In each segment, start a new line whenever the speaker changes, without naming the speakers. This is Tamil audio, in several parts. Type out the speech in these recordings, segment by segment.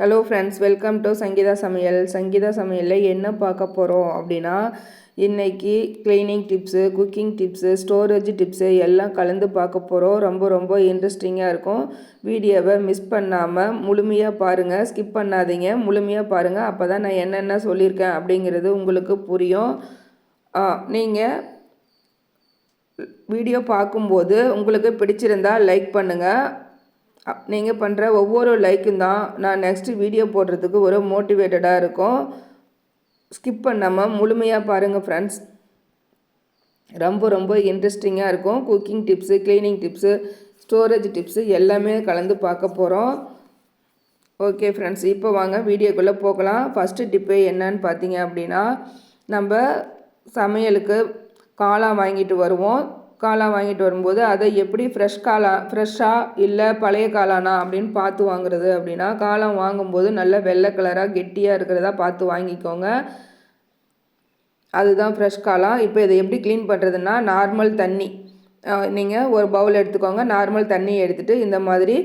Hello friends welcome to Sangeetha Samayal Sangeetha சமையலில் என்ன பார்க்க போகிறோம் அப்படின்னா இன்றைக்கி cleaning tips cooking tips storage tips எல்லாம் கலந்து பார்க்க போகிறோம் ரொம்ப ரொம்ப இன்ட்ரெஸ்டிங்காக இருக்கும். வீடியோவை மிஸ் பண்ணாமல் முழுமையாக பாருங்கள் ஸ்கிப் பண்ணாதீங்க. முழுமையாக பாருங்கள் அப்போ தான் நான் என்னென்ன சொல்லியிருக்கேன் அப்படிங்கிறது உங்களுக்கு புரியும். நீங்கள் வீடியோ பார்க்கும்போது உங்களுக்கு பிடிச்சிருந்தா லைக் பண்ணுங்கள் நீங்கள் பண்ணுற ஒவ்வொரு லைக்கும் தான் நான் நெக்ஸ்ட் வீடியோ போடுறதுக்கு ஒரு மோட்டிவேட்டடாக இருக்கும். ஸ்கிப் பண்ணாமல் முழுமையாக பாருங்கள் ஃப்ரெண்ட்ஸ் ரொம்ப ரொம்ப இன்ட்ரெஸ்டிங்காக இருக்கும். Cooking tips cleaning tips storage tips எல்லாமே கலந்து பார்க்க போகிறோம் ஓகே ஃப்ரெண்ட்ஸ் இப்போ வாங்க வீடியோக்குள்ளே போகலாம். ஃபஸ்ட்டு டிப்பு என்னன்னு பார்த்தீங்க அப்படின்னா நம்ம சமையலுக்கு காளான் வாங்கிட்டு வருவோம். காளான் வாங்கிட்டு வரும்போது அதை எப்படி ஃப்ரெஷ் காலா ஃப்ரெஷ்ஷாக இல்லை பழைய காளானா அப்படின்னு பார்த்து வாங்குறது அப்படின்னா காளான் வாங்கும்போது நல்ல வெள்ளை கலராக கெட்டியாக இருக்கிறதா பார்த்து வாங்கிக்கோங்க. அதுதான் ஃப்ரெஷ் காலா. இப்போ இதை எப்படி க்ளீன் பண்ணுறதுன்னா நார்மல் தண்ணி. நீங்கள் ஒரு பவுல் எடுத்துக்கோங்க. நார்மல் தண்ணி எடுத்துகிட்டு இந்த மாதிரி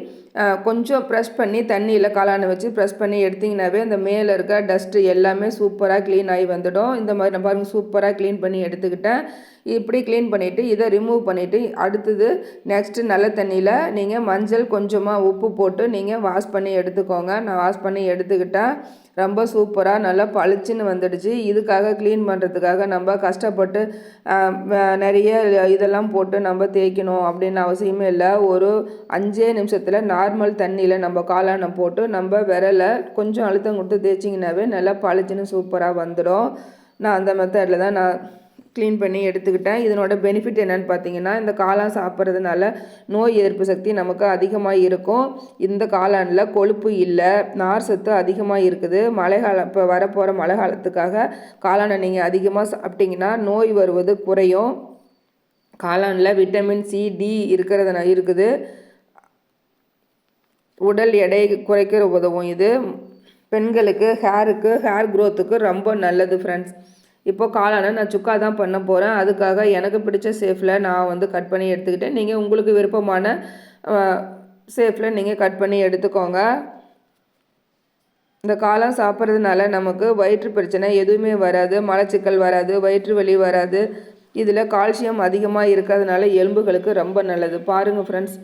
கொஞ்சம் ப்ரெஷ் பண்ணி தண்ணியில் காளானை வச்சு ப்ரெஷ் பண்ணி எடுத்திங்கனாவே அந்த மேலே இருக்க டஸ்ட்டு எல்லாமே சூப்பராக க்ளீன் ஆகி வந்துடும். இந்த மாதிரி நான் பாருங்கள் சூப்பராக க்ளீன் பண்ணி எடுத்துக்கிட்டேன். இப்படி க்ளீன் பண்ணிவிட்டு இதை ரிமூவ் பண்ணிவிட்டு அடுத்தது நெக்ஸ்ட்டு நல்ல தண்ணியில் நீங்கள் மஞ்சள் கொஞ்சமாக உப்பு போட்டு நீங்கள் வாஷ் பண்ணி எடுத்துக்கோங்க. நான் வாஷ் பண்ணி எடுத்துக்கிட்டேன். ரொம்ப சூப்பராக நல்லா பளிச்சுன்னு வந்துடுச்சு. இதுக்காக க்ளீன் பண்ணுறதுக்காக நம்ம கஷ்டப்பட்டு நிறைய இதெல்லாம் போட்டு நம்ம தேய்க்கணும் அப்படின்னு அவசியமே இல்லை. ஒரு அஞ்சே நிமிஷத்தில் நார்மல் தண்ணியில் நம்ம காளானை போட்டு நம்ம விரலை கொஞ்சம் அழுத்தம் கொடுத்து தேய்ச்சிங்கனாவே நல்லா பளிச்சுன்னு சூப்பராக வந்துடும். நான் அந்த மெத்தடில் தான் நான் க்ளீன் பண்ணி எடுத்துக்கிட்டேன். இதனோட பெனிஃபிட் என்னென்னு பார்த்தீங்கன்னா இந்த காளான் சாப்பிட்றதுனால நோய் எதிர்ப்பு சக்தி நமக்கு அதிகமாக இருக்கும். இந்த காளானில் கொழுப்பு இல்லை நார் சத்து அதிகமாக இருக்குது. மழை காலம் இப்போ வரப்போகிற மழை காலத்துக்காக காளானை நீங்கள் அதிகமாக சாப்பிட்டிங்கன்னா நோய் வருவது குறையும். காளானில் விட்டமின் சி டி இருக்கிறதுனா இருக்குது. உடல் எடை குறைக்கிற உதவும். இது பெண்களுக்கு ஹேருக்கு ஹேர் க்ரோத்துக்கு ரொம்ப நல்லது ஃப்ரெண்ட்ஸ் இப்போ காலான நான் சுக்கா தான் பண்ண போகிறேன் அதுக்காக எனக்கு பிடிச்ச சேஃபில் நான் வந்து கட் பண்ணி எடுத்துக்கிட்டேன். நீங்கள் உங்களுக்கு விருப்பமான சேஃபில் நீங்கள் கட் பண்ணி எடுத்துக்கோங்க. இந்த காளான் சாப்பிட்றதுனால நமக்கு வயிற்று பிரச்சனை எதுவுமே வராது மலச்சிக்கல் வராது வயிற்று வலி வராது. இதில் கால்சியம் அதிகமாக இருக்கிறதுனால எலும்புகளுக்கு ரொம்ப நல்லது. பாருங்கள் ஃப்ரெண்ட்ஸ்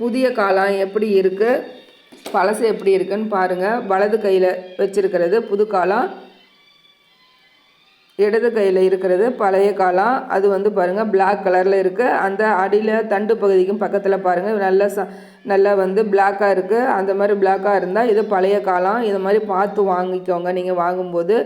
புதிய காளான் எப்படி இருக்குது பழசு எப்படி இருக்குன்னு பாருங்கள் வலது கையில் வச்சுருக்கிறது புது காலம் இடது கையில் இருக்கிறது பழைய காலம் அது வந்து பாருங்கள் பிளாக் கலரில் இருக்குது அந்த அடியில் தண்டு பகுதிக்கும் பக்கத்தில் பாருங்கள் நல்ல ச நல்லா வந்து பிளாக்காக இருக்குது அந்த மாதிரி பிளாக்காக இருந்தால் இது பழைய காலம் இது மாதிரி பார்த்து வாங்கிக்கோங்க. நீங்கள் வாங்கும்போது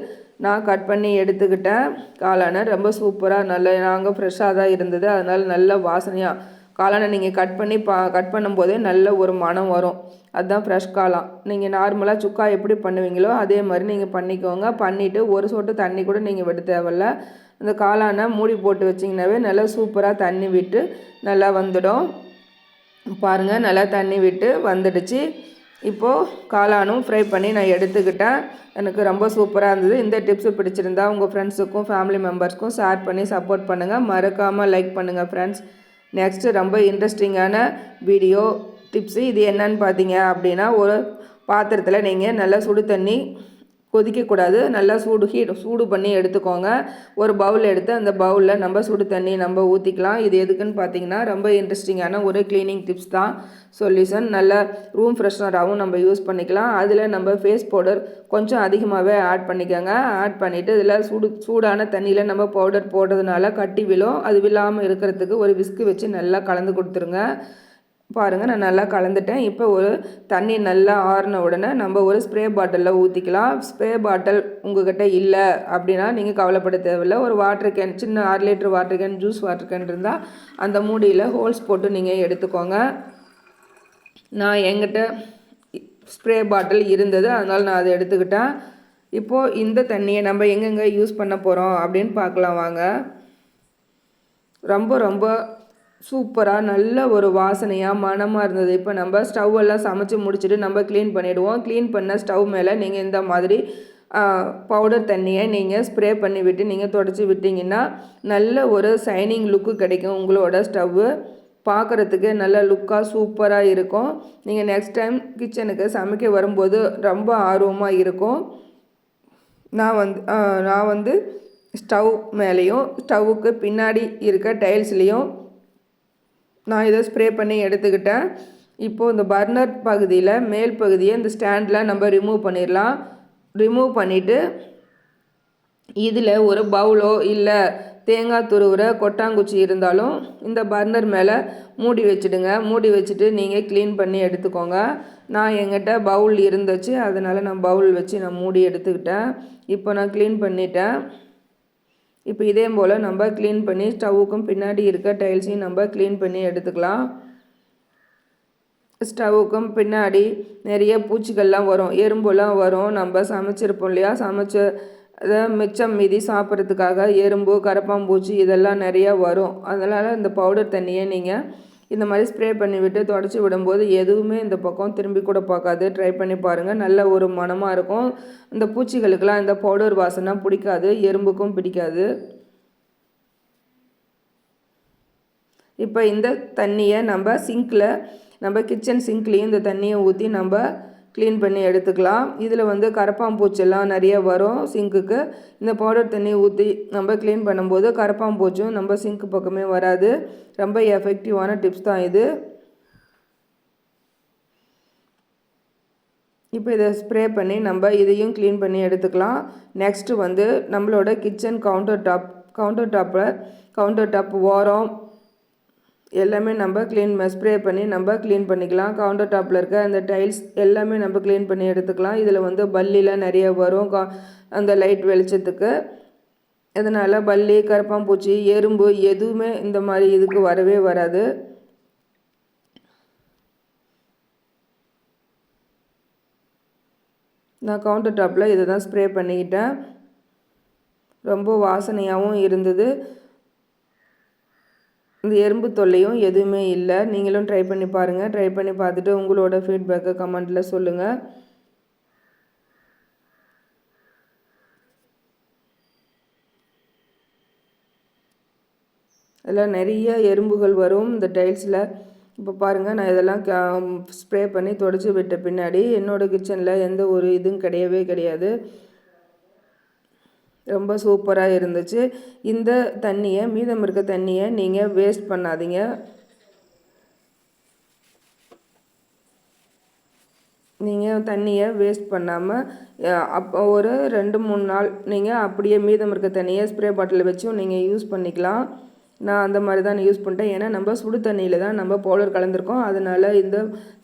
நான் கட் பண்ணி எடுத்துக்கிட்டேன். காளானை ரொம்ப சூப்பராக நல்ல நாங்கள் ஃப்ரெஷ்ஷாக தான் இருந்தது. அதனால் நல்ல வாசனையாக காளானை நீங்கள் கட் பண்ணி பா கட் பண்ணும்போதே நல்ல ஒரு மனம் வரும். அதுதான் ஃப்ரெஷ் காளான். நீங்கள் நார்மலாக சுக்கா எப்படி பண்ணுவீங்களோ அதே மாதிரி நீங்கள் பண்ணிக்கோங்க. பண்ணிவிட்டு ஒரு சொட்டு தண்ணி கூட நீங்கள் விட தேவையில்ல. அந்த காளானை மூடி போட்டு வச்சிங்கனாவே நல்லா சூப்பராக தண்ணி விட்டு நல்லா வந்துடும். பாருங்கள் நல்லா தண்ணி விட்டு வந்துடுச்சு. இப்போது காளானும் ஃப்ரை பண்ணி நான் எடுத்துக்கிட்டேன். எனக்கு ரொம்ப சூப்பராக இருந்தது. இந்த டிப்ஸு பிடிச்சிருந்தா உங்கள் ஃப்ரெண்ட்ஸுக்கும் ஃபேமிலி மெம்பர்ஸ்க்கும் ஷேர் பண்ணி சப்போர்ட் பண்ணுங்கள் மறக்காமல் லைக் பண்ணுங்கள் ஃப்ரெண்ட்ஸ் நெக்ஸ்ட்டு ரொம்ப இன்ட்ரெஸ்டிங்கான வீடியோ டிப்ஸு இது என்னன்னு பார்த்தீங்க அப்படின்னா ஒரு பாத்திரத்தில் நீங்கள் நல்லா சுடு தண்ணி கொதிக்கக்கூடாது. நல்லா சூடு ஹீட் சூடு பண்ணி எடுத்துக்கோங்க. ஒரு பவுல் எடுத்து அந்த பவுலில் நம்ம சுடு தண்ணி நம்ம ஊற்றிக்கலாம் இது எதுக்குன்னு பார்த்தீங்கன்னா ரொம்ப இன்ட்ரெஸ்டிங்கான ஒரு க்ளீனிங் டிப்ஸ் தான் சொல்யூஷன் நல்ல ரூம் ஃப்ரெஷ்னராகவும் நம்ம யூஸ் பண்ணிக்கலாம். அதில் நம்ம ஃபேஸ் பவுடர் கொஞ்சம் அதிகமாகவே ஆட் பண்ணிக்கோங்க. ஆட் பண்ணிவிட்டு இதில் சூடு சூடான தண்ணியில் நம்ம பவுடர் போடுறதுனால கட்டி விழும். அது விழாமல் இருக்கிறதுக்கு ஒரு விஸ்கு வச்சு நல்லா கலந்து கொடுத்துருங்க. பாருங்கள் நான் நல்லா கலந்துட்டேன். இப்போ ஒரு தண்ணி நல்லா ஆறின உடனே நம்ம ஒரு ஸ்ப்ரே பாட்டிலில் ஊற்றிக்கலாம் ஸ்ப்ரே பாட்டில் உங்கள்கிட்ட இல்லை அப்படின்னா நீங்கள் கவலைப்பட தேவையில்லை. ஒரு வாட்டர் கேன் சின்ன ஆறு litre water can juice water can இருந்தால் அந்த மூடியில் ஹோல்ஸ் போட்டு நீங்கள் எடுத்துக்கோங்க. நான் எங்கிட்ட ஸ்ப்ரே பாட்டில் இருந்தது அதனால் நான் அதை எடுத்துக்கிட்டேன். இப்போது இந்த தண்ணியை நம்ம எங்கெங்கே யூஸ் பண்ண போகிறோம் அப்படின்னு பார்க்கலாம் வாங்க. ரொம்ப ரொம்ப சூப்பராக நல்ல ஒரு வாசனையாக மனமாக இருந்தது. இப்போ நம்ம ஸ்டவ் எல்லாம் சமைச்சு முடிச்சுட்டு நம்ம க்ளீன் பண்ணிவிடுவோம் க்ளீன் பண்ண ஸ்டவ் மேலே நீங்கள் இந்த மாதிரி பவுடர் தண்ணியை நீங்கள் ஸ்ப்ரே பண்ணி விட்டு நீங்கள் தொடச்சி விட்டிங்கன்னா நல்ல ஒரு சைனிங் லுக்கு கிடைக்கும் உங்களோட ஸ்டவ்வு பார்க்குறதுக்கு நல்ல லுக்காக சூப்பராக இருக்கும். நீங்கள் நெக்ஸ்ட் டைம் கிச்சனுக்கு சமைக்க வரும்போது ரொம்ப ஆர்வமாக இருக்கும். நான் வந்து நான் வந்து ஸ்டவ் மேலேயும் ஸ்டவ்வுக்கு பின்னாடி இருக்க டைல்ஸ்லேயும் நான் இதை ஸ்ப்ரே பண்ணி எடுத்துக்கிட்டேன். இப்போது இந்த பர்னர் பகுதியில் மேல் பகுதியை இந்த ஸ்டாண்டில் நம்ம ரிமூவ் பண்ணிடலாம். ரிமூவ் பண்ணிவிட்டு இதில் ஒரு பவுலோ இல்லை தேங்காய் துருவுற கொட்டாங்குச்சி இருந்தாலும் இந்த பர்னர் மேலே மூடி வச்சுடுங்க. மூடி வச்சுட்டு நீங்கள் க்ளீன் பண்ணி எடுத்துக்கோங்க. நான் எங்கிட்ட பவுல் இருந்துச்சு. அதனால் நான் பவுல் வச்சு நான் மூடி எடுத்துக்கிட்டேன். இப்போ நான் க்ளீன் பண்ணிட்டேன். இப்போ இதே போல் நம்ம க்ளீன் பண்ணி ஸ்டவ்வுக்கும் பின்னாடி இருக்க டைல்ஸையும் நம்ம க்ளீன் பண்ணி எடுத்துக்கலாம். ஸ்டவ்வுக்கும் பின்னாடி நிறைய பூச்சிகள்லாம் வரும். எறும்புலாம் வரும். நம்ம சமைச்சிருப்போம் இல்லையா? சமைச்ச அதை மிச்சம் மீதி சாப்பிட்றதுக்காக எறும்பு கரப்பாம்பூச்சி இதெல்லாம் நிறையா வரும். அதனால் இந்த பவுடர் தண்ணியை நீங்கள் இந்த மாதிரி ஸ்ப்ரே பண்ணிவிட்டு தொடச்சி விடும்போது எதுவுமே இந்த பக்கம் திரும்பி கூட பார்க்காது. ட்ரை பண்ணி பாருங்கள் நல்ல ஒரு மனமாக இருக்கும். இந்த பூச்சிகளுக்கெல்லாம் இந்த பவுடர் வாசனை பிடிக்காது. எறும்புக்கும் பிடிக்காது. இப்போ இந்த தண்ணியை நம்ம சிங்கில் நம்ம கிச்சன் சிங்க்லேயும் இந்த தண்ணியை ஊற்றி நம்ம க்ளீன் பண்ணி எடுத்துக்கலாம். இதில் வந்து கரப்பாம்பூச்செல்லாம் நிறைய வரும் சிங்க்குக்கு இந்த பவுடர் தண்ணி ஊற்றி நம்ம க்ளீன் பண்ணும்போது கரப்பாம்பூச்சும் நம்ம சிங்க்கு பக்கமே வராது. ரொம்ப எஃபெக்டிவான டிப்ஸ் தான் இது. இப்போ இதை ஸ்ப்ரே பண்ணி நம்ம இதையும் க்ளீன் பண்ணி எடுத்துக்கலாம். நெக்ஸ்ட்டு வந்து நம்மளோட கிச்சன் கவுண்டர் டாப் கவுண்டர் டாப்பில் கவுண்டர் டாப் ஓரம் எல்லாமே நம்ம க்ளீன் ஸ்ப்ரே பண்ணி நம்ம க்ளீன் பண்ணிக்கலாம். கவுண்டர் டாப்பில் இருக்க அந்த டைல்ஸ் எல்லாமே நம்ம க்ளீன் பண்ணி எடுத்துக்கலாம். இதில் வந்து பல்லிலாம் நிறைய வரும். கா அந்த லைட் வெளிச்சத்துக்கு. இதனால் பல்லி கரப்பாம்பூச்சி எறும்பு எதுவுமே இந்த மாதிரி இதுக்கு வரவே வராது. நான் கவுண்டர் டாப்பில் இதை தான் ஸ்ப்ரே பண்ணிக்கிட்டேன். ரொம்ப வாசனையாகவும் இருந்தது. இந்த எறும்பு தொல்லையும் எதுவுமே இல்லை. நீங்களும் ட்ரை பண்ணி பாருங்கள் ட்ரை பண்ணி பார்த்துட்டு உங்களோட ஃபீட்பேக்கை கமெண்ட்டில் சொல்லுங்கள் அதில் நிறைய எறும்புகள் வரும். இந்த டைல்ஸில் இப்போ பாருங்கள் நான் இதெல்லாம் ஸ்ப்ரே பண்ணி தொடச்சி விட்ட பின்னாடி என்னோடய கிச்சனில் எந்த ஒரு இதுவும் கிடையவே கிடையாது. ரொம்ப சூப்பராக இருந்துச்சு. இந்த தண்ணியை மீதம் இருக்க தண்ணியை நீங்கள் வேஸ்ட் பண்ணாதீங்க. நீங்கள் தண்ணியை வேஸ்ட் பண்ணாமல் அப்போ ஒரு ரெண்டு மூணு நாள் நீங்கள் அப்படியே மீதம் இருக்க தண்ணியை ஸ்ப்ரே பாட்டில் வச்சும் நீங்கள் யூஸ் பண்ணிக்கலாம். நான் அந்த மாதிரி தான் யூஸ் பண்ணிட்டேன். ஏன்னா நம்ம சுடு தண்ணியில் தான் நம்ம பவுடர் கலந்துருக்கோம். அதனால் இந்த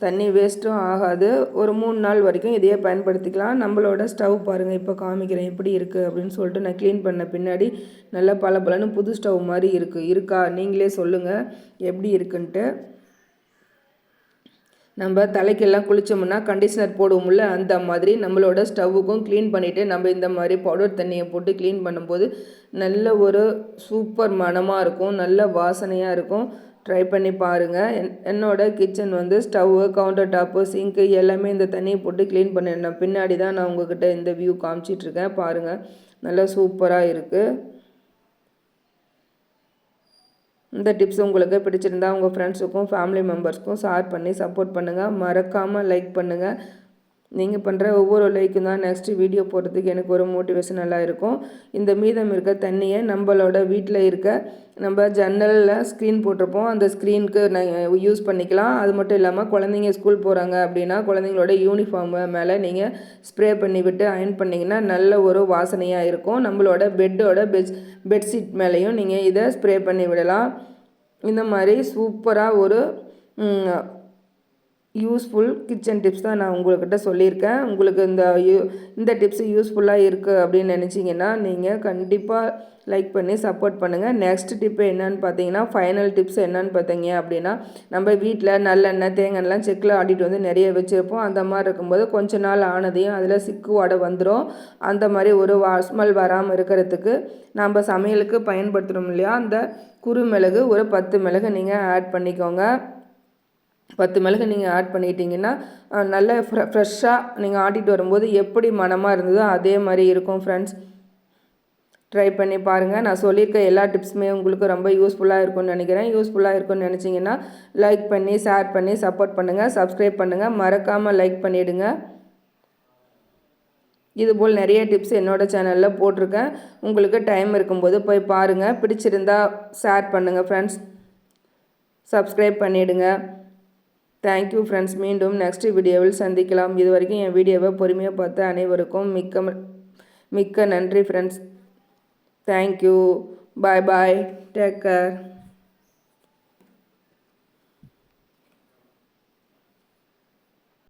தண்ணி வேஸ்ட்டும் ஆகாது. ஒரு மூணு நாள் வரைக்கும் இதையே பயன்படுத்திக்கலாம். நம்மளோட ஸ்டவ் பாருங்கள் இப்போ காமிக்கிறேன் எப்படி இருக்குது அப்படின்னு சொல்லிட்டு நான் க்ளீன் பண்ண பின்னாடி நல்லா பல பலன்னு புது ஸ்டவ் மாதிரி இருக்குது இருக்கா? நீங்களே சொல்லுங்கள் எப்படி இருக்குன்ட்டு. நம்ம தலைக்கெல்லாம் குளித்தோம்னா கண்டிஷனர் போடுவோம்ல அந்த மாதிரி நம்மளோட ஸ்டவ்வுக்கும் க்ளீன் பண்ணிவிட்டு நம்ம இந்த மாதிரி பவுடர் தண்ணியை போட்டு க்ளீன் பண்ணும்போது நல்ல ஒரு சூப்பர் மனமாக இருக்கும் நல்ல வாசனையாக இருக்கும். ட்ரை பண்ணி பாருங்கள் என் என்னோடய கிச்சன் வந்து ஸ்டவ்வு கவுண்டர் டாப்பு சிங்க்கு எல்லாமே இந்த தண்ணியை போட்டு க்ளீன் பண்ணிடணும். பின்னாடி தான் நான் உங்ககிட்ட இந்த வியூ காமிச்சிட்ருக்கேன் பாருங்கள் நல்லா சூப்பராக இருக்குது இந்த டிப்ஸ் உங்களுக்கு பிடிச்சிருந்தா உங்கள் ஃப்ரெண்ட்ஸுக்கும் ஃபேமிலி மெம்பர்ஸ்க்கும் ஷேர் பண்ணி சப்போர்ட் பண்ணுங்கள் மறக்காமல் லைக் பண்ணுங்கள் நீங்கள் பண்ணுற ஒவ்வொரு லைக்கும் தான் நெக்ஸ்ட்டு வீடியோ போடுறதுக்கு எனக்கு ஒரு மோட்டிவேஷனலாக இருக்கும். இந்த மீதம் இருக்க தண்ணியை நம்மளோட வீட்டில் இருக்க நம்ம ஜன்னலில் ஸ்க்ரீன் போட்டிருப்போம். அந்த ஸ்க்ரீனுக்கு யூஸ் பண்ணிக்கலாம். அது மட்டும் இல்லாமல் குழந்தைங்க ஸ்கூல் போகிறாங்க அப்படின்னா குழந்தைங்களோட யூனிஃபார்மு மேலே நீங்கள் ஸ்ப்ரே பண்ணி விட்டு அயன் பண்ணிங்கன்னா நல்ல ஒரு வாசனையாக இருக்கும். நம்மளோட பெட்டோட பெட் பெட்ஷீட் மேலேயும் நீங்கள் இதை ஸ்ப்ரே பண்ணி விடலாம். இந்த மாதிரி சூப்பராக ஒரு யூஸ்ஃபுல் கிச்சன் டிப்ஸ் தான் நான் உங்கள்கிட்ட சொல்லியிருக்கேன். உங்களுக்கு இந்த யூ இந்த டிப்ஸ் யூஸ்ஃபுல்லாக இருக்குது அப்படின்னு நினச்சிங்கன்னா நீங்கள் கண்டிப்பாக லைக் பண்ணி சப்போர்ட் பண்ணுங்கள் நெக்ஸ்ட் டிப்பு என்னன்னு பார்த்தீங்கன்னா ஃபைனல் டிப்ஸ் என்னன்னு பார்த்தீங்க அப்படின்னா நம்ம வீட்டில் நல்லெண்ணெய் தேங்காய்லாம் செக்கில் ஆடிட்டு வந்து நிறைய வச்சுருப்போம். அந்த மாதிரி இருக்கும்போது கொஞ்ச நாள் ஆனதையும் அதில் சிக்கு வாடை வந்துடும் அந்த மாதிரி ஒரு வா ஸ்மெல் வராமல் இருக்கிறதுக்கு நம்ம சமையலுக்கு பயன்படுத்துகிறோம் இல்லையா? அந்த குறுமிளகு ஒரு பத்து மிளகு நீங்கள் ஆட் பண்ணிக்கோங்க. பத்து மிளகு நீங்கள் ஆட் பண்ணிட்டீங்கன்னா நல்ல ஃப்ரெ ஃப்ரெஷ்ஷாக நீங்கள் ஆட்டிகிட்டு வரும்போது எப்படி மனமாக இருந்ததோ அதே மாதிரி இருக்கும் ஃப்ரெண்ட்ஸ் ட்ரை பண்ணி பாருங்கள் நான் சொல்லியிருக்க எல்லா டிப்ஸுமே உங்களுக்கு ரொம்ப யூஸ்ஃபுல்லாக இருக்கும்னு நினைக்கிறேன். யூஸ்ஃபுல்லாக இருக்கும்னு நினச்சிங்கன்னா லைக் பண்ணி ஷேர் பண்ணி சப்போர்ட் பண்ணுங்கள் சப்ஸ்கிரைப் பண்ணுங்கள் மறக்காமல் லைக் பண்ணிவிடுங்க இதுபோல் நிறைய டிப்ஸ் என்னோடய சேனலில் போட்டிருக்கேன். உங்களுக்கு டைம் இருக்கும்போது போய் பாருங்கள் பிடிச்சிருந்தா ஷேர் பண்ணுங்கள் ஃப்ரெண்ட்ஸ் சப்ஸ்கிரைப் பண்ணிவிடுங்க தேங்க்யூ ஃப்ரெண்ட்ஸ் மீண்டும் நெக்ஸ்ட் வீடியோவில் சந்திக்கலாம். இது வரைக்கும் என் வீடியோவை பொறுமையாக பார்த்த அனைவருக்கும் மிக்க மிக்க நன்றி friends thank you bye bye take care